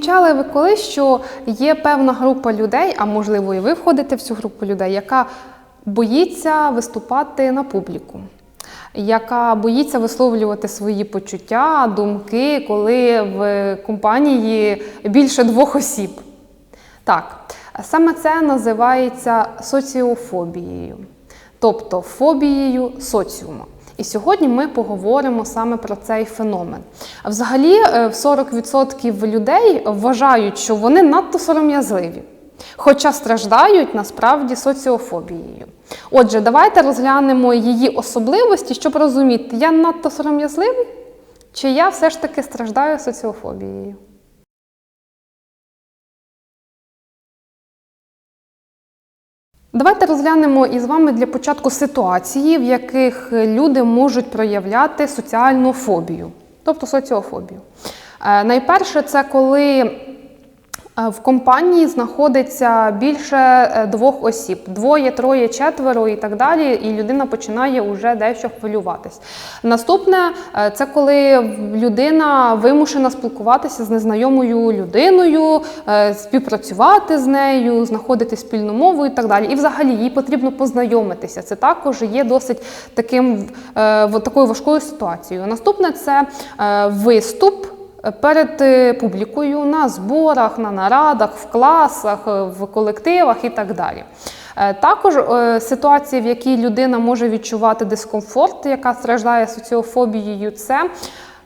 помічали ви колись, що є певна група людей, а можливо, і ви входите в цю групу людей, яка боїться виступати на публіку, яка боїться висловлювати свої почуття, думки, коли в компанії більше двох осіб? Так, саме це називається соціофобією, тобто фобією соціуму. І сьогодні ми поговоримо саме про цей феномен. А Взагалі, е, 40% людей вважають, що вони надто сором'язливі, хоча страждають насправді соціофобією. Отже, давайте розглянемо її особливості, щоб розуміти, я надто сором'язливий, чи я все ж таки страждаю соціофобією. Давайте розглянемо із вами для початку ситуації, в яких люди можуть проявляти соціальну фобію, тобто соціофобію. Е, Найперше, це коли в компанії знаходиться більше е, двох осіб: двоє, троє, четверо і так далі, і людина починає вже дещо хвилюватись. Наступне е, це коли людина вимушена спілкуватися з незнайомою людиною, е, співпрацювати з нею, знаходити спільну мову і так далі. І взагалі їй потрібно познайомитися. Це також є досить таким е, такою важкою ситуацією. Наступне це е, виступ перед е, публікою на зборах, на нарадах, в класах, е, в колективах і так далі. Е, Також ситуація, в якій людина може відчувати дискомфорт, яка страждає соціофобією, це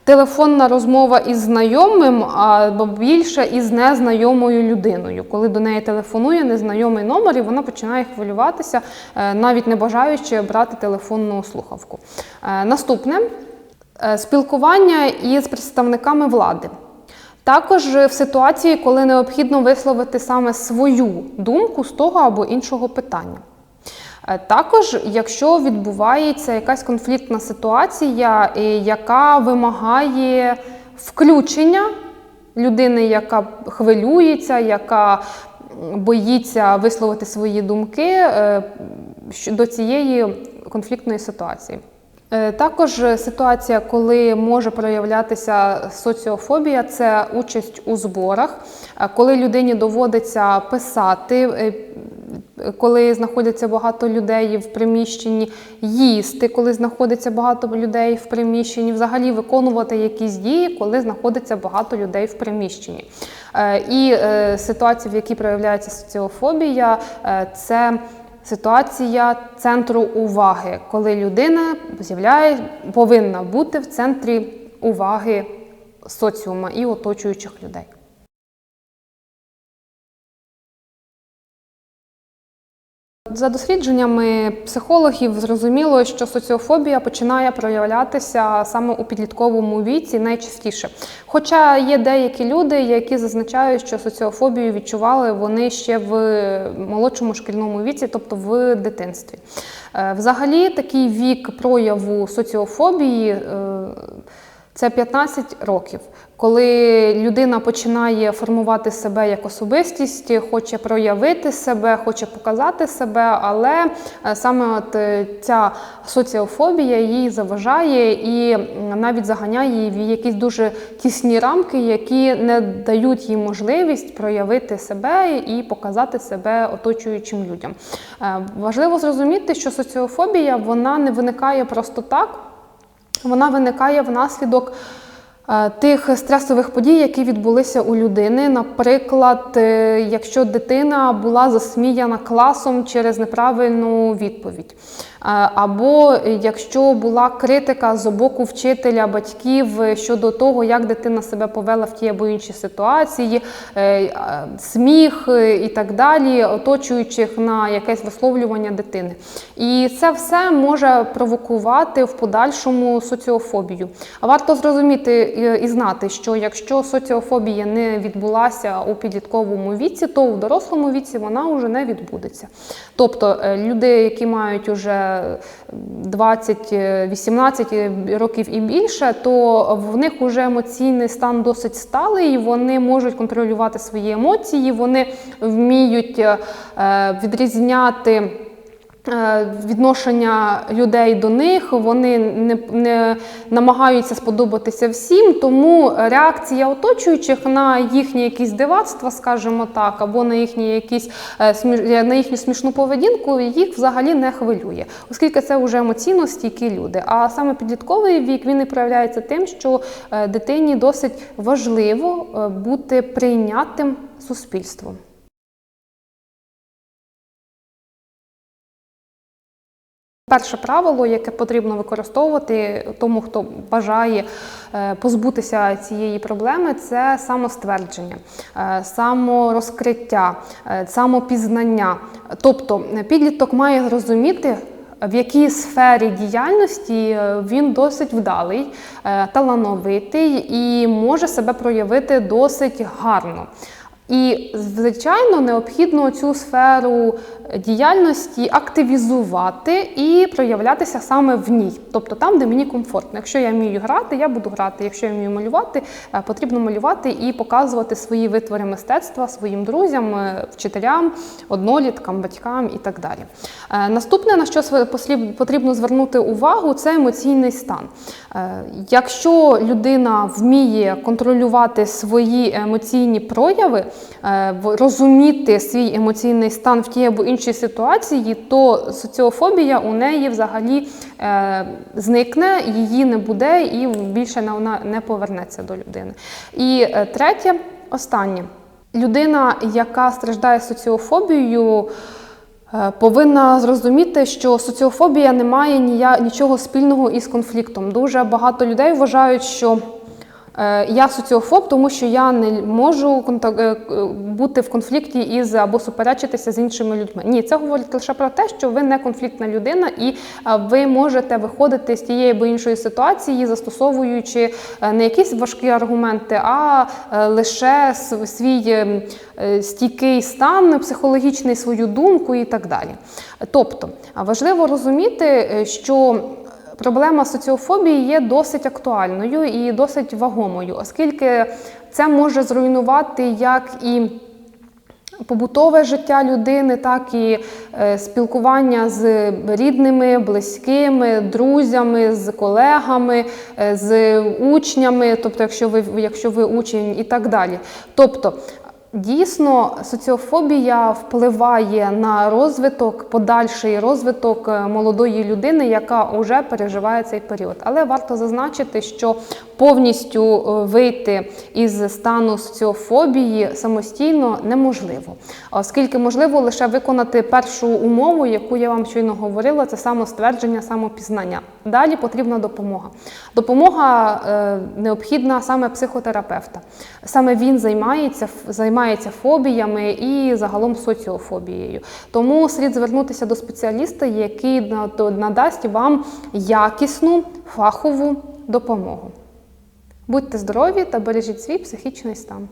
телефонна розмова із знайомим, або більше із незнайомою людиною. Коли до неї телефонує незнайомий номер, і вона починає хвилюватися, навіть не бажаючи брати телефонну слухавку. Наступне спілкування із представниками влади. Також в ситуації, коли необхідно висловити саме свою думку з того або іншого питання. Е, Також, якщо відбувається якась конфліктна ситуація, е, яка вимагає включення людини, яка хвилюється, яка боїться висловити свої думки е, щодо цієї конфліктної ситуації. Е, Також е, ситуація, коли може проявлятися соціофобія, це участь у зборах, коли людині доводиться писати, е, коли знаходиться багато людей в приміщенні, їсти, коли знаходиться багато людей в приміщенні, взагалі виконувати якісь дії, коли знаходиться багато людей в приміщенні. І ситуація, в якій проявляється соціофобія, це Ситуація центру уваги, коли людина з'являє, повинна бути в центрі уваги соціума і оточуючих людей. За дослідженнями психологів зрозуміло, що соціофобія починає проявлятися саме у підлітковому віці найчастіше. Хоча є деякі люди, які зазначають, що соціофобію відчували вони ще в молодшому шкільному віці, тобто в дитинстві. Е, Взагалі, такий вік прояву соціофобії. Це 15 років, коли людина починає формувати себе як особистість, хоче проявити себе, хоче показати себе, але е, саме от е, ця соціофобія їй заважає і навіть заганяє її в якісь дуже тісні рамки, які не дають їй можливість проявити себе і показати себе оточуючим людям. Е, Важливо зрозуміти, що соціофобія вона не виникає просто так вона виникає внаслідок тих стресових подій, які відбулися у людини. Наприклад, е, якщо дитина була засміяна класом через неправильну відповідь. Е, Або якщо була критика з боку вчителя, батьків е, щодо того, як дитина себе повела в тій або іншій ситуації, е, е, сміх е, і так далі, оточуючих на якесь висловлювання дитини. І це все може провокувати в подальшому соціофобію. А варто зрозуміти е, і знати, що якщо соціофобія не відбулася у підлітковому віці, то у дорослому віці вона вже не відбудеться. Тобто е, люди, які мають уже 20-18 років і більше, то в них вже емоційний стан досить сталий, вони можуть контролювати свої емоції, вони вміють е, відрізняти. Е, відношення людей до них, вони не, не намагаються сподобатися всім, тому реакція оточуючих на їхні якісь дивацтва, скажімо так, або на їхні якісь е, смі- на їхню смішну поведінку, їх взагалі не хвилює, оскільки це вже емоційно стійкі люди. А саме підлітковий вік він і проявляється тим, що е, дитині досить важливо е, бути прийнятим суспільством. Перше правило, яке потрібно використовувати тому, хто бажає е, позбутися цієї проблеми, це самоствердження, е, саморозкриття, е, самопізнання. Тобто підліток має зрозуміти, в якій сфері діяльності він досить вдалий, талановитий і може себе проявити досить гарно. І, звичайно, необхідно цю сферу діяльності активізувати і проявлятися саме в ній, тобто там, де мені комфортно. Якщо я вмію грати, я буду грати. Якщо я вмію малювати, е, потрібно малювати і показувати свої витвори мистецтва своїм друзям, е, вчителям, одноліткам, батькам і так далі. Е, Наступне, на що потрібно звернути увагу, це емоційний стан. Якщо людина вміє контролювати свої емоційні прояви, розуміти свій емоційний стан в тій або іншій ситуації, то соціофобія у неї взагалі е, зникне, її не буде і більше вона не повернеться до людини. І е, третє, останнє. Людина, яка страждає соціофобією, е, повинна зрозуміти, що соціофобія не має нічого спільного із конфліктом. Дуже багато людей вважають, що е, я соціофоб, тому що я не можу е, е, бути в конфлікті із або суперечитися з іншими людьми. Ні, це говорить лише про те, що ви не конфліктна людина, і е, ви можете виходити з тієї або іншої ситуації, застосовуючи е, не якісь важкі аргументи, а е, лише свій е, е, стійкий стан психологічний, свою думку і так далі. Тобто важливо розуміти, е, що Проблема соціофобії є досить актуальною і досить вагомою, оскільки це може зруйнувати як і побутове життя людини, так і е, спілкування з рідними, близькими, друзями, з колегами, е, з учнями, тобто, якщо ви, якщо ви учень і так далі. Тобто, Дійсно, соціофобія впливає на розвиток, подальший розвиток е, молодої людини, яка вже переживає цей період. Але варто зазначити, що повністю е, вийти із стану соціофобії самостійно неможливо, оскільки можливо лише виконати першу умову, яку я вам щойно говорила, це самоствердження, самопізнання. Далі потрібна допомога. Допомога е, необхідна саме психотерапевта. Саме він займається займається фобіями і загалом соціофобією. Тому слід звернутися до спеціаліста, який надасть вам якісну фахову допомогу. Будьте здорові та бережіть свій психічний стан.